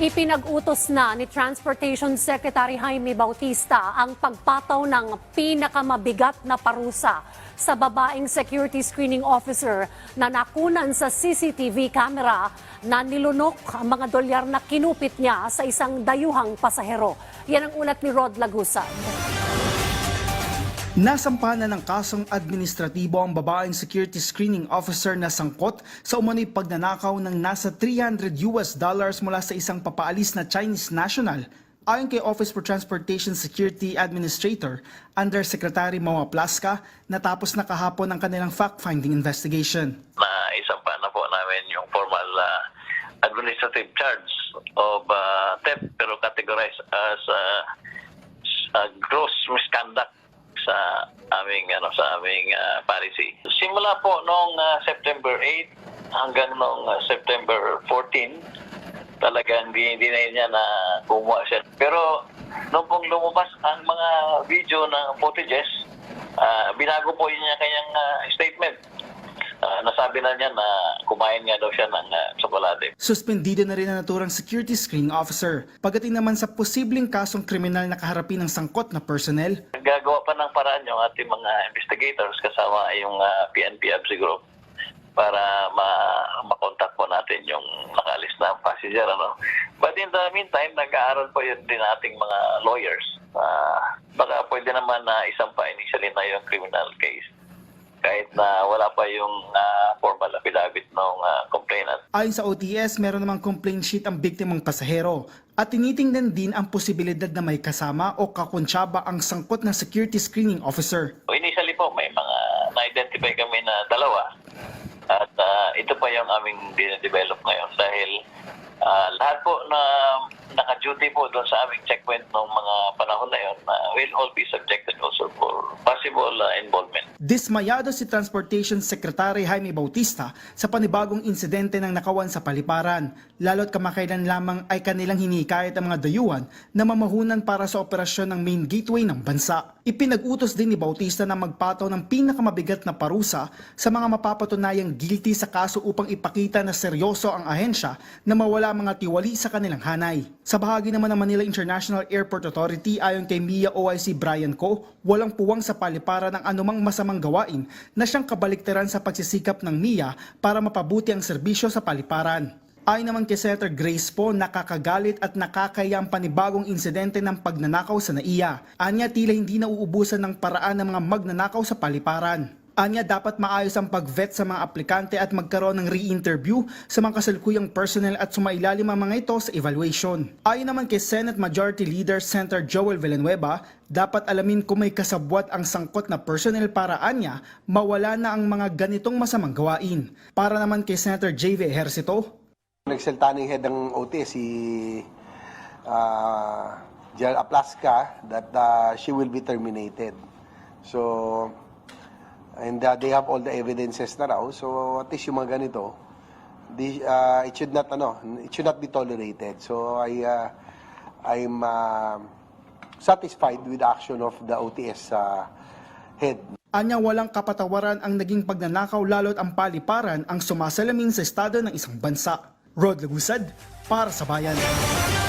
Ipinag-utos na ni Transportation Secretary Jaime Bautista ang pagpataw ng pinakamabigat na parusa sa babaeng security screening officer na nakunan sa CCTV camera na nilunok ang mga dolyar na kinupit niya sa isang dayuhang pasahero. Yan ang ulat ni Rod Lagusa. Nasampahan na ng kasong administratibo ang babaeng security screening officer na sangkot sa umano'y pagnanakaw ng nasa 300 US dollars mula sa isang papaalis na Chinese national. Ayon kay Office for Transportation Security Administrator, Undersecretary Mawa Plaska, natapos na kahapon ang kanilang fact-finding investigation. na isampa na po namin yung formal uh, administrative charge of uh, theft pero categorized as uh, uh, gross misconduct sa aming ano sa aming uh, policy. Simula po noong uh, September 8 hanggang noong uh, September 14 talagang di, di na niya na kumuha siya. Pero nung pong lumabas ang mga video ng footages, ah, binago po niya kanyang ah, statement. Nasabi na niya na kumain nga daw siya ng uh, tsokolate. Suspendido na rin ang naturang security screening officer. Pagdating naman sa posibleng kasong kriminal na kaharapin ng sangkot na personnel, Gagawa pa ng paraan yung ating mga investigators kasama yung ah, PNP ABSI group para ma- makontak po natin yung nakaalis na passenger. Ano? But in the meantime, nag-aaral po yun din ating mga lawyers. Ah, baka pwede naman na isampa initially na yung criminal case kahit na wala pa yung ah, formal affidavit ng ah, complainant. Ayon sa OTS, meron namang complaint sheet ang biktimang pasahero at tinitingnan din ang posibilidad na may kasama o kakuntsaba ang sangkot ng security screening officer. So, Initially po, may mga na-identify kami na dalawa. At ah, ito pa yung aming dine-develop ngayon dahil ah, lahat po na naka-duty po doon sa aming checkpoint ng mga panahon na yun ah, will all be subjected also for possible ah, involvement. Dismayado si Transportation Secretary Jaime Bautista sa panibagong insidente ng nakawan sa paliparan, lalo't kamakailan lamang ay kanilang hinikayat ang mga dayuhan na mamahunan para sa operasyon ng main gateway ng bansa. Ipinag-utos din ni Bautista na magpataw ng pinakamabigat na parusa sa mga mapapatunayang guilty sa kaso upang ipakita na seryoso ang ahensya na mawala mga tiwali sa kanilang hanay. Sa bahagi naman ng Manila International Airport Authority ayon kay MIA OIC Brian Co, walang puwang sa paliparan ng anumang masamang gawain na siyang kabaliktaran sa pagsisikap ng MIA para mapabuti ang serbisyo sa paliparan. Ayon naman kay Senator Grace po, nakakagalit at nakakaya panibagong insidente ng pagnanakaw sa NAIA. Anya tila hindi nauubusan ng paraan ng mga magnanakaw sa paliparan. Anya dapat maayos ang pag-vet sa mga aplikante at magkaroon ng re-interview sa mga kasalukuyang personnel at sumailalim ang mga ito sa evaluation. Ayon naman kay Senate Majority Leader Senator Joel Villanueva, dapat alamin kung may kasabwat ang sangkot na personnel para anya mawala na ang mga ganitong masamang gawain. Para naman kay Senator JV Ejercito, Nagsalta ng head ng OT si uh, Gerald Aplaska that uh, she will be terminated. So, and uh, they have all the evidences na raw. So, at least yung mga ganito, di, uh, it should not ano, it should not be tolerated. So, I uh, I'm uh, satisfied with the action of the OTS uh, head. Anya walang kapatawaran ang naging pagnanakaw lalo't ang paliparan ang sumasalamin sa estado ng isang bansa. Rod Lagusad, para sa bayan.